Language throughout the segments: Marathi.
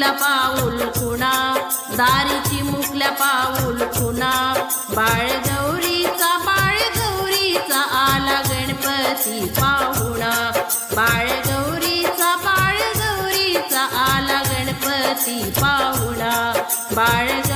मुकल्या पाऊल खुणा. दारीची मुकल्या पाऊल खुणा. बाळ गौरीचा बाळ गौरीचा आला गणपती पाहुणा. बाळ गौरीचा बाळ गौरीचा आला गणपती पाहुणा. बाळ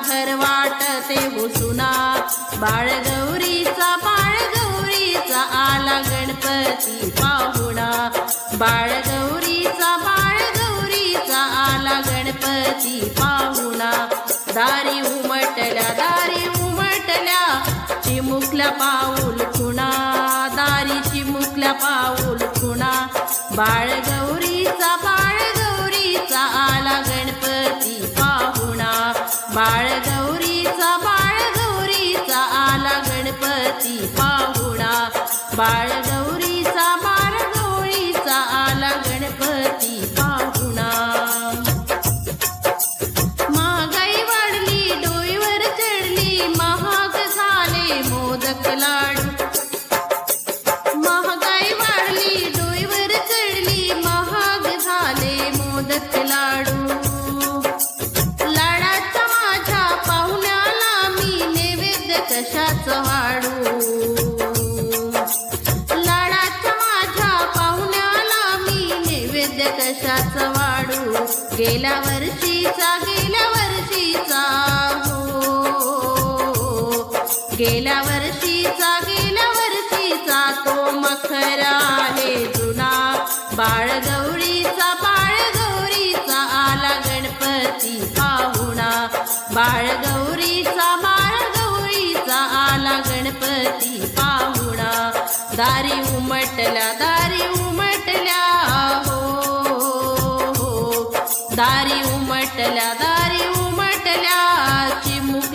साखर वाटते उठुना बाळगौरीचा बाळगौरीचा आला गणपती पाहुणा. बाळगौरीचा बाळगौरीचा आला गणपती पाहुणा. दारी उमटल्या दारी उमटल्या चिमुकल्या पाऊल खुणा. दारी चिमुकल्या पाऊल खुणा. बाळ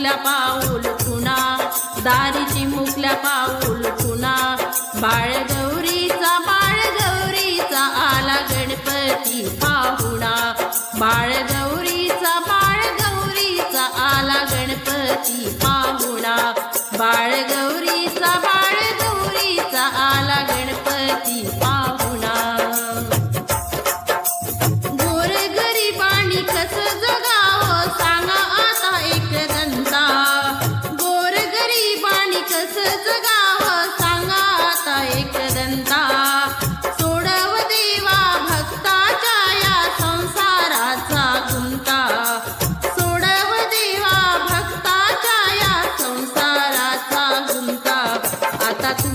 मुकल्या पाऊल खुना दारीची मुकल्या पाऊल खुना बाळग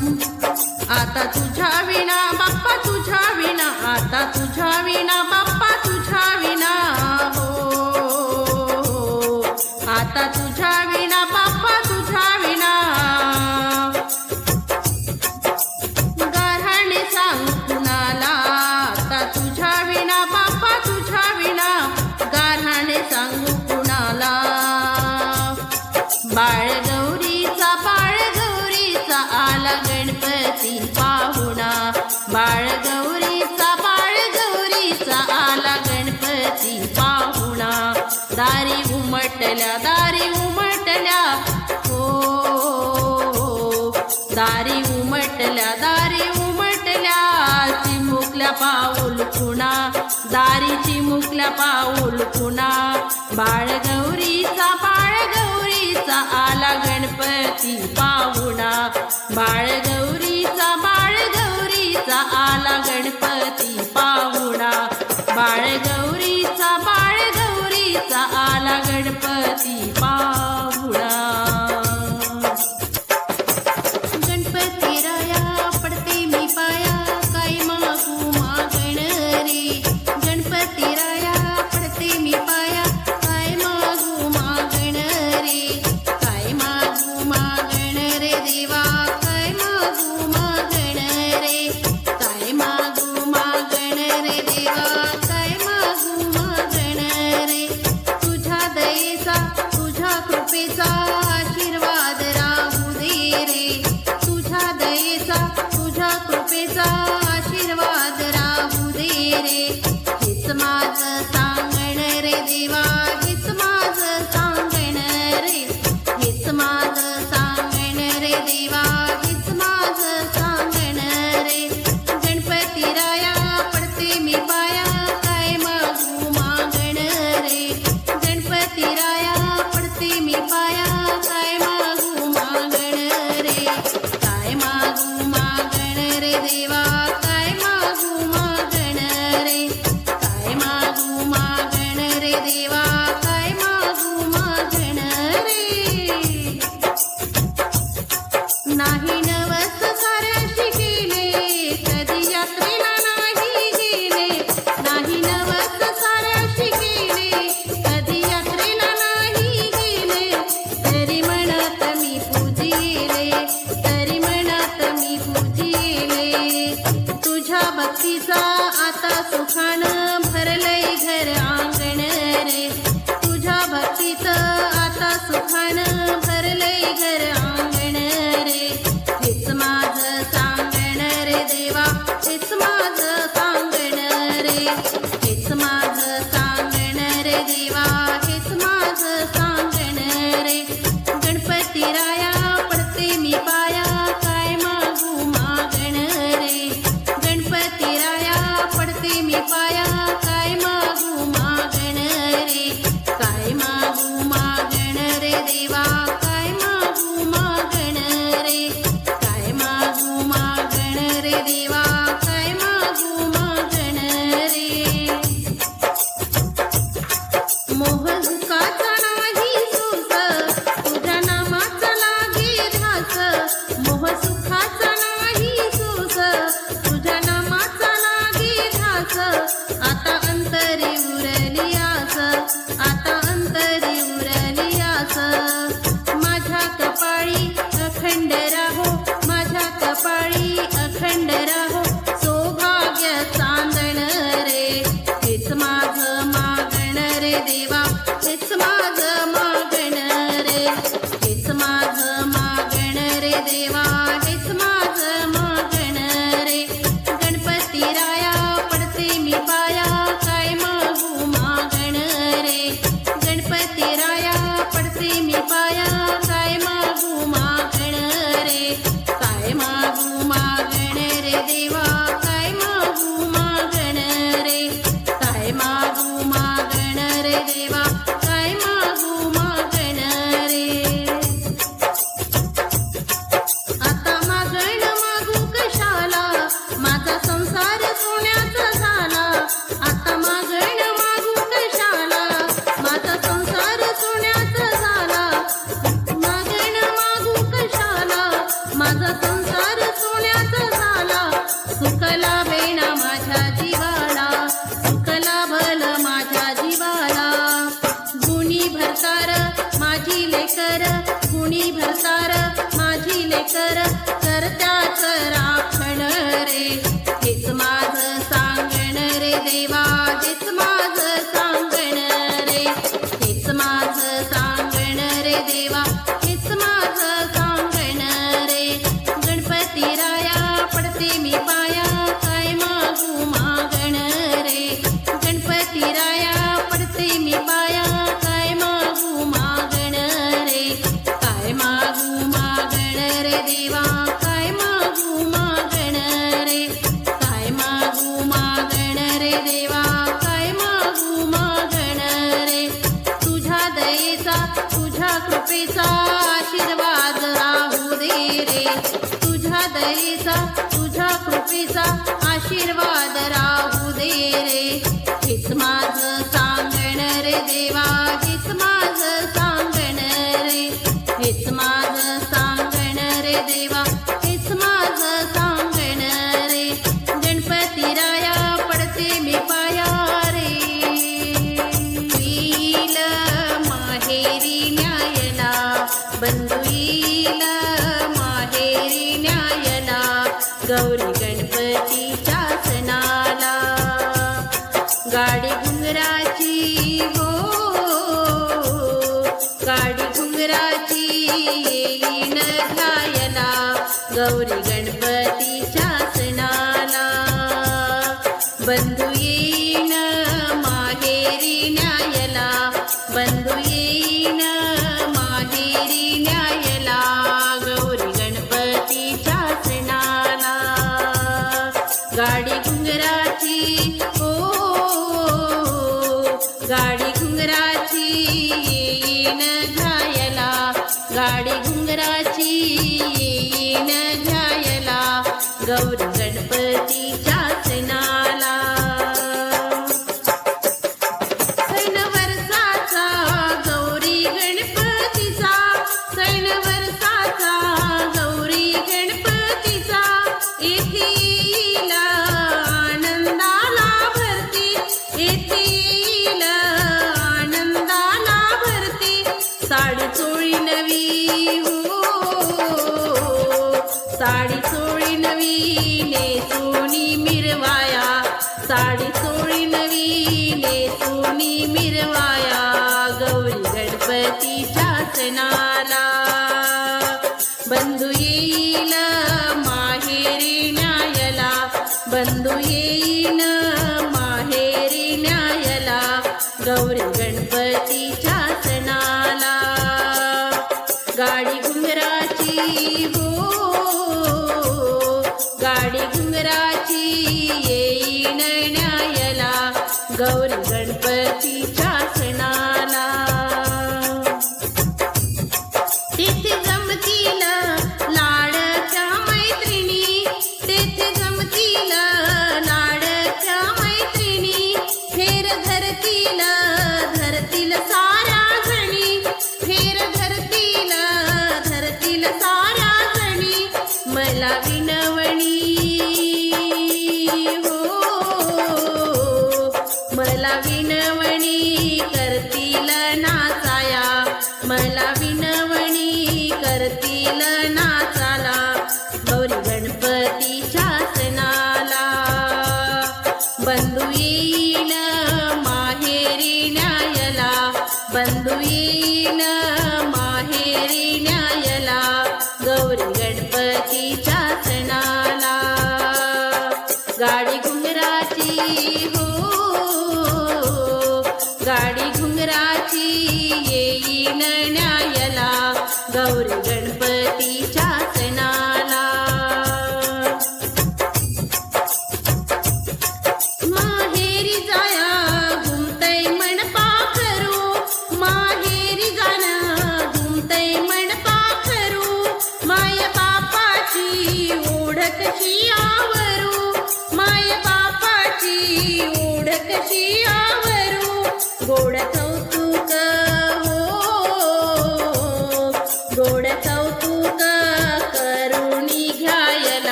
आता तुझ्या विना बाप्पा तुझ्या विना आता तुझ्या विणा पाऊल खुणा दारीची मुकल्या पाऊल पुणा बाळगौरीचा बाळगौरीचा आला गणपती पाहुणा. बाळगौरीचा बाळगौरीचा आला गणपती Isa. कृपेचा आशीर्वाद राहू दे रे. तुझ्या दयेचा तुझ्या कृपेचा आशीर्वाद राहू दे रे. हेच माझं येईन ध्यायला गौरी गणपतीच्या তুমি মিরমায়া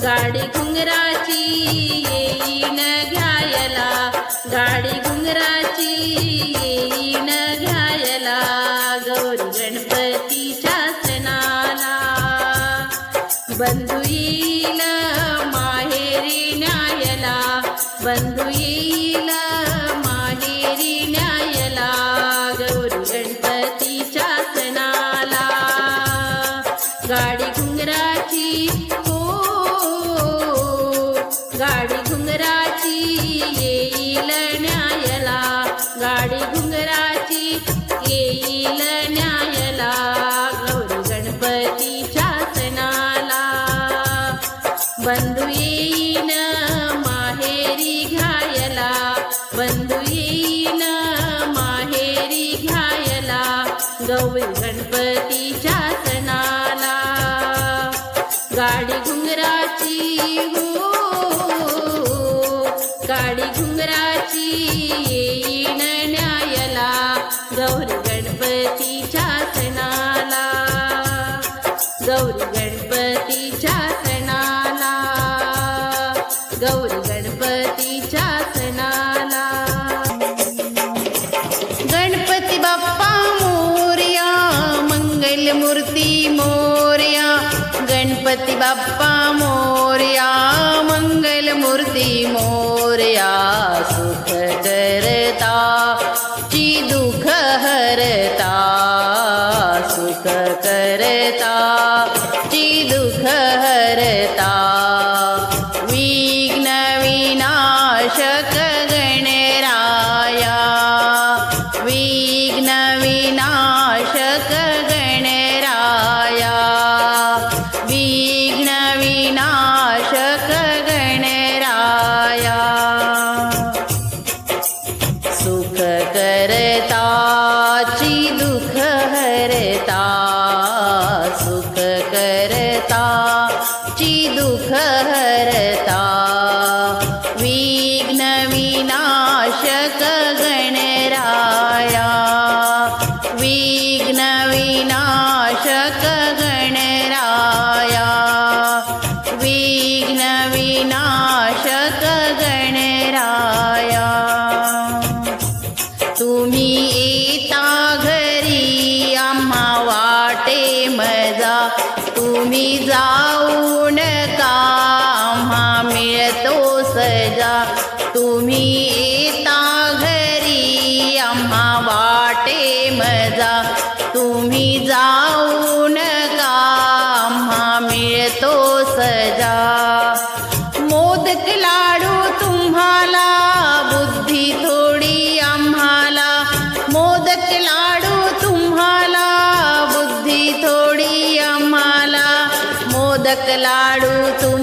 Garden. करता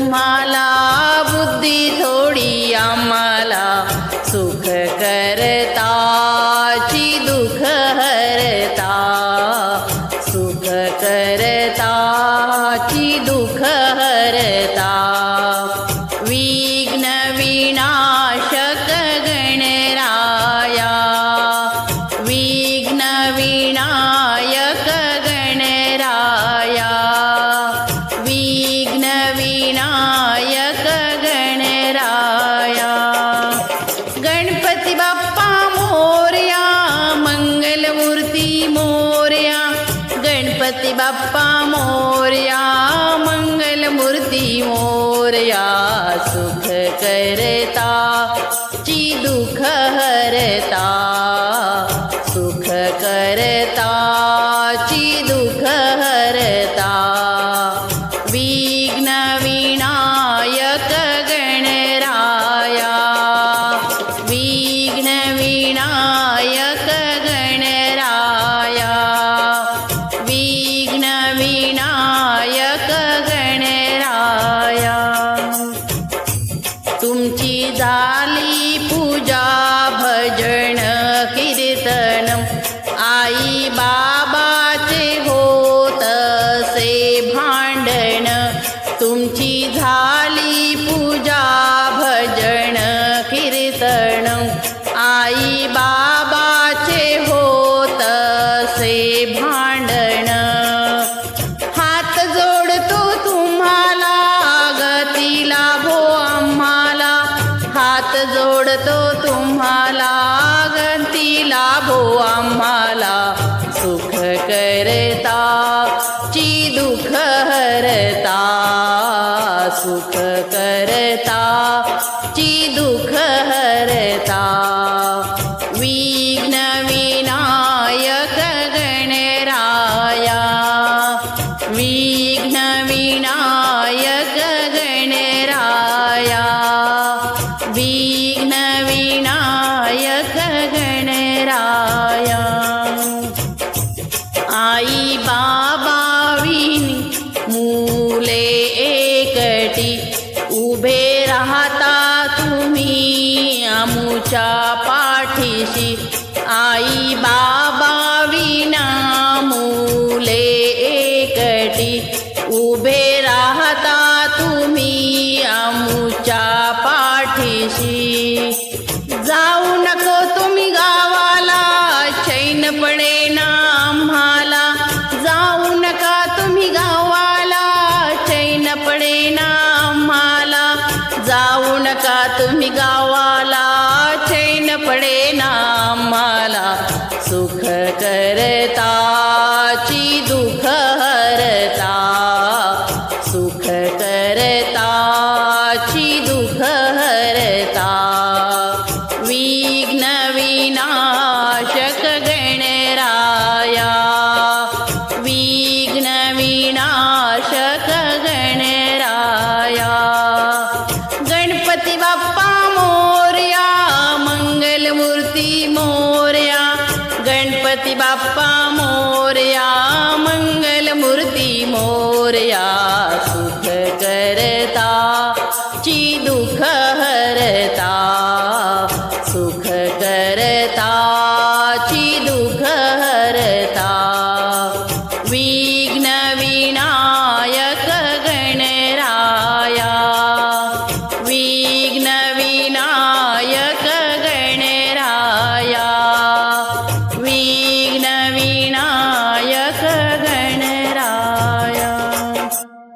तुम्हाला बुद्धी थोडी आम्हाला सुख करता. करता तो तुम्हाला गंती लाभो आम्हाला. सुख करता ची दुःख हरता. सुख करता. रामूच्या पाठीशी आई बाबा विना मुले